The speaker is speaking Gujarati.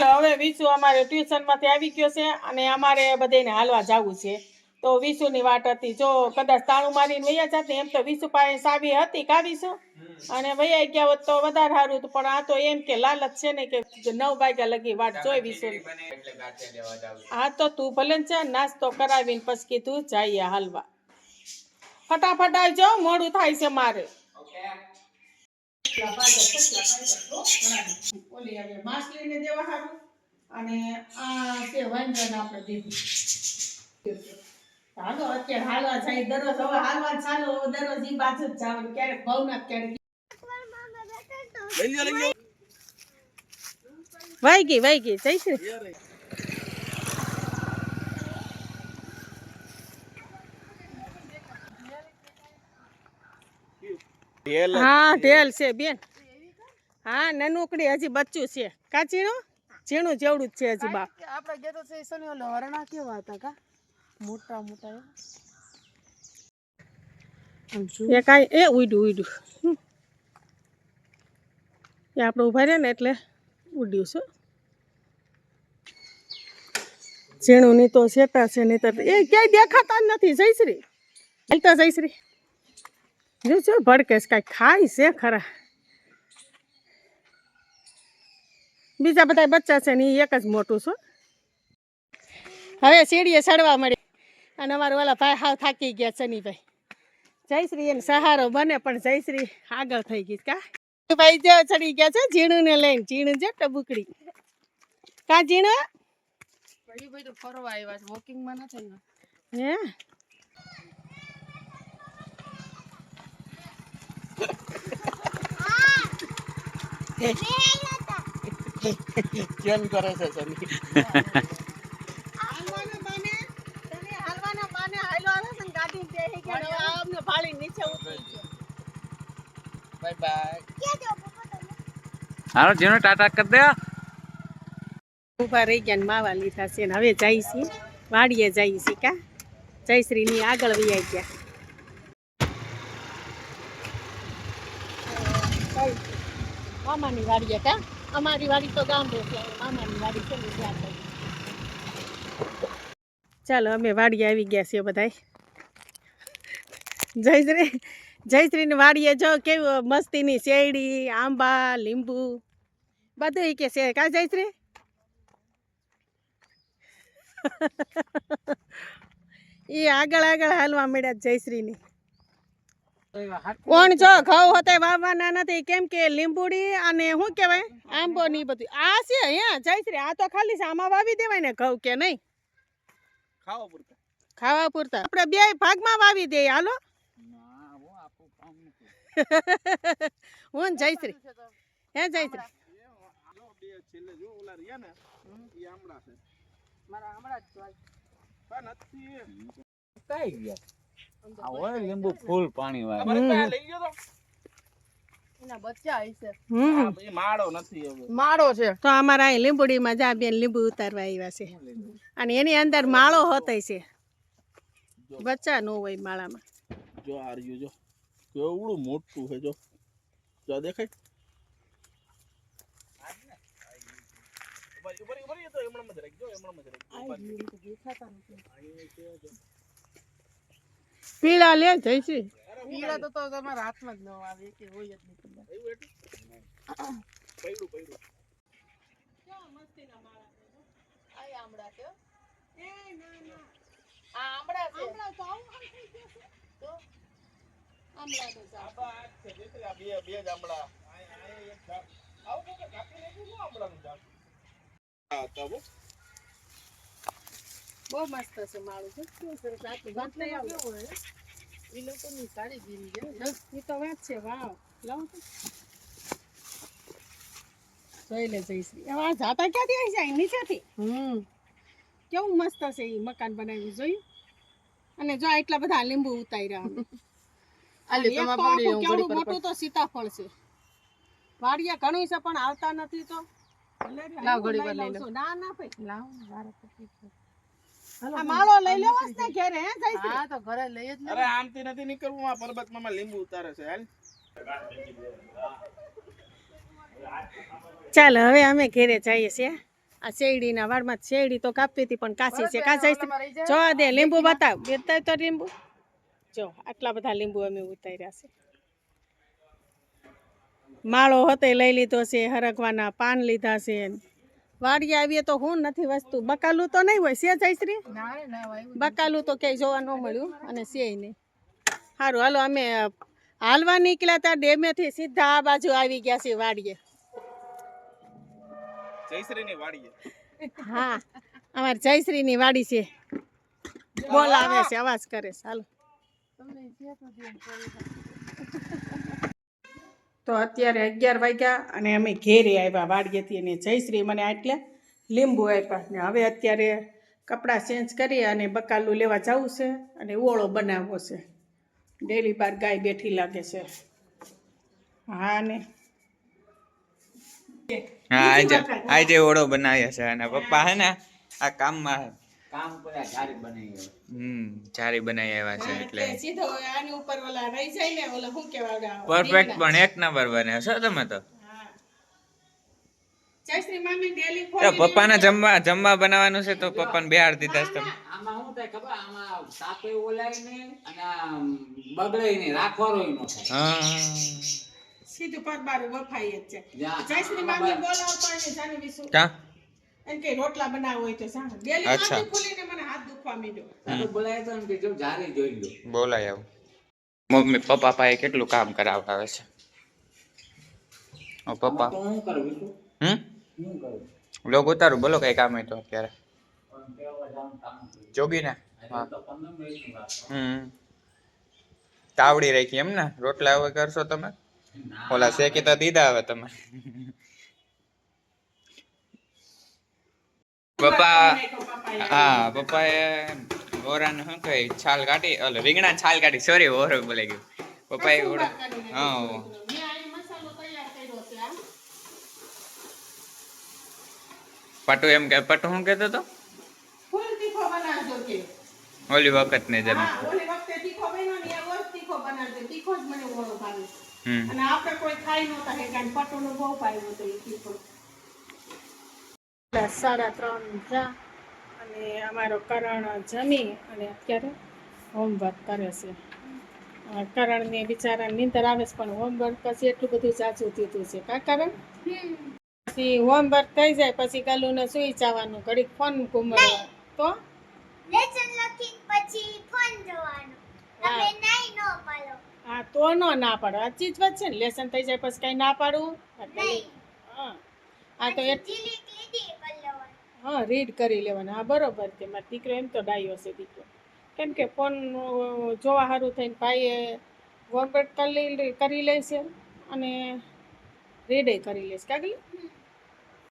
હવે વિશુ અમારે ટ્યુશનમાંથી આવી ગયો છે અને અમારે બધાને હાલવા જવું છે. તો વિશુની વાટ હતી. જો કદાચ તાળું મારીને વૈયા જાત એમ તો વિશુ પાસે સાવી હતી કાવીશું અને વૈયા ગયા હોત તો વધારે સારું હતું. પણ આ તો એમ કે લાલચ છે ને કે નવ વાગ્યા લગી વાટ જોઈ વિશુ હા તો તું ભલે છે નાસ્તો કરાવીને પછી કીધું જઈએ હાલવા. ફટાફટ આવજો, મોડું થાય છે મારે. ઓલી હવે માછલીને દેવા હારું અને આ છે વાંદરાને આપણે દીધું હાલો અત્યારે હાલવા જાય દરરોજ હવે હાલવા ચાલો દરરોજ ઈ બાજુ જ જાવ ક્યારેક ભવનાથ ક્યારેક વાઈ ગઈ વાઈ ગઈ જઈ હા ઢેલ છે બેન. હા નનુકડી હજી બચ્ચું છે. કા ઝીણું? જેવડું જ છે હજી બાપ. આપણે ગેતો છે સની ઓલો હરણા કેવા હતા કા? મોટા મોટા. એ કાંઈ એ ઉડ્યું ઉડ્યું. એ આપણે ઊભા રહ્યા ને એટલે ઉડ્યું છે. ઝીણું ની તો શેટા છે નહીં તો એ ક્યાંય દેખાતા જ નથી જયશ્રી. હાલતા જયશ્રી. જો જો ભડકેશ કાંઈ ખાય છે ખરા. બીજા બધા બચ્ચા છે ને એ એક જ મોટું છું. હવે સીડીએ ચડવા મળી અને અમારા ઓલા ભાઈ હાવ થાકી ગયા શનિભાઈ જયશ્રી એને સહારો બને પણ જયશ્રી આગળ થઈ ગઈ કા? ભાઈ જો ચડી ગયા છે ઝીણું ને લઈને. ઝીણું છે ટબુકડી કા ઝીણું? ભાઈ તો ફરવા આવ્યા છે. વોકિંગ નથી હે કેમ કરે છે સની હાલવાના બાને તમે હાલવાના બાને હાલો આવે છે ને ગાડી બેહી ગયા ને હવે આમને ભાળી નીચે ઉતરી કરે છે સની? હાલો જીનો ટાટા કરી દે. ઊભા રહી ગયા ને માવા લીધા છે ને હવે જાય છે વાડીએ જાય છે કા? જયશ્રીની આગળ વૈયા ગયા. મામાની વાડીએ કા અમારી વાડી તો ગામ છે મામાની વાડી છે ચાલો, અમે વાડીએ આવી ગયા છીએ બધાય. જયશ્રી, જયશ્રીની વાડીએ જો કેવું મસ્તીની શેરડી, આંબા, લીંબુ બધું કે છે. કા જયશ્રી? એ આગળ આગળ હાલવા મળ્યા જયશ્રીની. કોણ જો ઘઉં હોતે વાવવાના નથી કેમ કે લીંબુડી અને શું કહેવાય? આંબો ની બધું. આ છે અહીંયા જયશ્રી આ તો ખાલી છે આમાં વાવી દેવાય ને ઘઉં કે નહીં? ખાવા પૂરતા. ખાવા પૂરતા. આપણે બે ભાગમાં વાવી દઈએ હાલો? હું જય જયશ્રી હે જયશ્રી જો બે છેલ્લે જો ઓલા રહ્યા ને ઈ આમળા છે. મારા હમણાં જ જોઈ. પણ નથી. કઈ ગયા? હોય લીંબુ ફૂલ પાણી વાળું. અમારે ત્યાં લઈ ગયો તો? એના બચ્ચા હશે હમ. આ એ માળો નથી હવે. માળો છે. તો અમારા અહીં લીંબુડીમાં જા બેન લીંબુ ઉતારવા આવ્યા છે. અને એની અંદર માળો હોતય છે. બચ્ચા નો હોય માળામાં. જો આ જો. કેવડું મોટું છે જો. જો દેખાય. ઉભા- ઊભા રહી- ઊભા તો એમણામ જ રાખજો, એમણામ જ રાખજો. ઊભા રહી. પીળા લે જઈશી પીળા તો તો તમારા હાથમાં જ ન આવે કે હોય જ નહીં આમળા બહુ. મસ્ત છે માળું. છે? કેવું સરસ આટલું ગાંઠ લઈ આવો. એ લોકોની સારી ગીરી છે. એ તો વાત છે વાવ. લાવું તો જોઈ લે જઈશી આ જાતા ક્યાંથી આવી જાય? નીચેથી? હમ. કેવું મસ્ત છે એ મકાન બનાવ્યું જોયું? અને જો એટલા બધા લીંબુ ઉતાર્યા કેવડું મોટું તો સીતાફળ છે. વાડિયા ઘણું છે પણ આવતા નથી તો. ના ના ભાઈ. લાવ. આ માળો લઈ લેવો જ ને ઘેરે હે જયશ્રી હા તો ઘરે લઈ જ ને અરે આમથી નથી નીકળવું આ પર્વતમાં લીંબુ ઉતારે છે હાલ. ચાલો હવે અમે ઘેરે જઈએ છીએ. આ શેરડીના વાળમાં શેરડી તો કાપી હતી પણ કાચી છે. કા જયશ્રી જો દે લીંબુ બતાવ. બતાવ તો લીંબુ? જો આટલા બધા લીંબુ અમે ઉતાર્યા છે. માળો હતો લઈ લીધો છે હરગવાના પાન લીધા છે. વાડીએ આવીએ તો હું નથી વસ્તુ. બકાલું તો નહીં હોય છે જયશ્રી? બકાલું તો ક્યાંય જોવા ન મળ્યું અને છે નહીં. સારું હાલો અમે હાલવા નીકળ્યા હતા ડેમેથી સીધા આ બાજુ આવી ગયા છીએ વાડીએ. જયશ્રીની વાડીએ? હા અમારે જયશ્રીની વાડી છે. બોલ આવે છે અવાજ કરે છે. હાલો. તમને જે તો અત્યારે અગિયાર વાગ્યા અને અમે ઘેરે આવ્યા વાડીએથી અને જયશ્રી મને આટલે લીંબુ આપ્યા ને હવે અત્યારે કપડાં ચેન્જ કરી અને બકાલું લેવા જવું છે અને ઓળો બનાવવો છે ડેલી બાર ગાય બેઠી લાગે છે હા ને હા આજે ઓળો બનાવ્યો છે અને પપ્પા હે ને આ કામમાં. કામ કર્યા જારી બનાવી હમ જારી બનાવી આવ્યા છે એટલે. સીધો આની ઉપર ઓલા રહી જાય ને ઓલા શું કહેવાય પરફેક્ટ પણ એક નંબર બને છો તમે તો? પપ્પાને જમવા જમવા બનાવવાનું છે તો પપ્પાને બિહાર દીધા છે તમે આમાં શું થાય ખબર? આમાં સાપે ઓલાય નહીં અને બગડે નહીં રાખવારોય ન હા. સીધું પરબારું વફાઈ જ છે. જ્યાં જયશ્રી મામી બોલાવતા ને જાની વિશુ કા? એમ કે રોટલા બનાવવો હોય તો સાંભળ. ડેલી અચ્છા. માથું મને હાથ દુખવા માંડ્યો. બોલાય તો એમ કે જો જારી જોઈ લો બોલાય આવું. મમ્મી પપ્પા પાસે કેટલું કામ કરાવડાવે છે? ઓ પપ્પા. આમાં કરું હમ? શું કરું? લોગ ઉતારું? બોલો કઈ કામ હોય તો અત્યારે. જોગીને? હમ. તાવડી રાખી એમ ને? રોટલા હવે કરશો તમે? ઓલા શેકી તો દીધા હવે તમે. પપ્પા હા પપ્પાએ ઓરાને શું કહે? છાલ કાઢી ઓલે રીંગણા છાલ કાઢી. સોરી ઓરો બોલાઈ ગયું. પપ્પાએ ઓળો હા. પટુ એમ કે પટુ શું કહેતો તો ફૂલ તીખો બનાવજો કે. ઓલી વખત ને જેમ ઓલી વખતે તીખો બન્યો ને એવો જ તીખો બનાવજો. તીખો જ મને ઓળો ભાવે. હમ. અને આપણે કોઈ ખાઈ નતા કે કારણ પટોનો બહુ પાયો તો એ તીખો. સાડા ત્રણ થયા અને અમારો કરણ જમી અને અત્યારે હોમવર્ક કરે છે. કરણને બિચારા નીંદર આવે છે પણ હોમવર્ક પછી એટલું બધું સાચું થયું છે. કા કરણ? પછી હોમવર્ક થઈ જાય પછી ગલુને સુઈ જવાનું ઘડીક ફોન ઘુમડવા તો? લેસન લખી પછી ફોન જોવાનો. તમે નહીં નો પાડો. હા તો નો ના પાડો. આ ચીજ વાત છે ને લેસન થઈ જાય પછી કઈ ના પાડવું? નહીં. હા આ તો એટ જીલીક લીધી કરી લેવાનું હા રીડ કરી લેવાના. હા, બરોબર છે મારો દીકરો એમ તો ડાયો છે દીકરો. કેમ કે ફોન જોવા સારું થઈને ભાઈએ હોમવર્ક કરી કરી લે અને રીડે કરી લેશે. કાગલી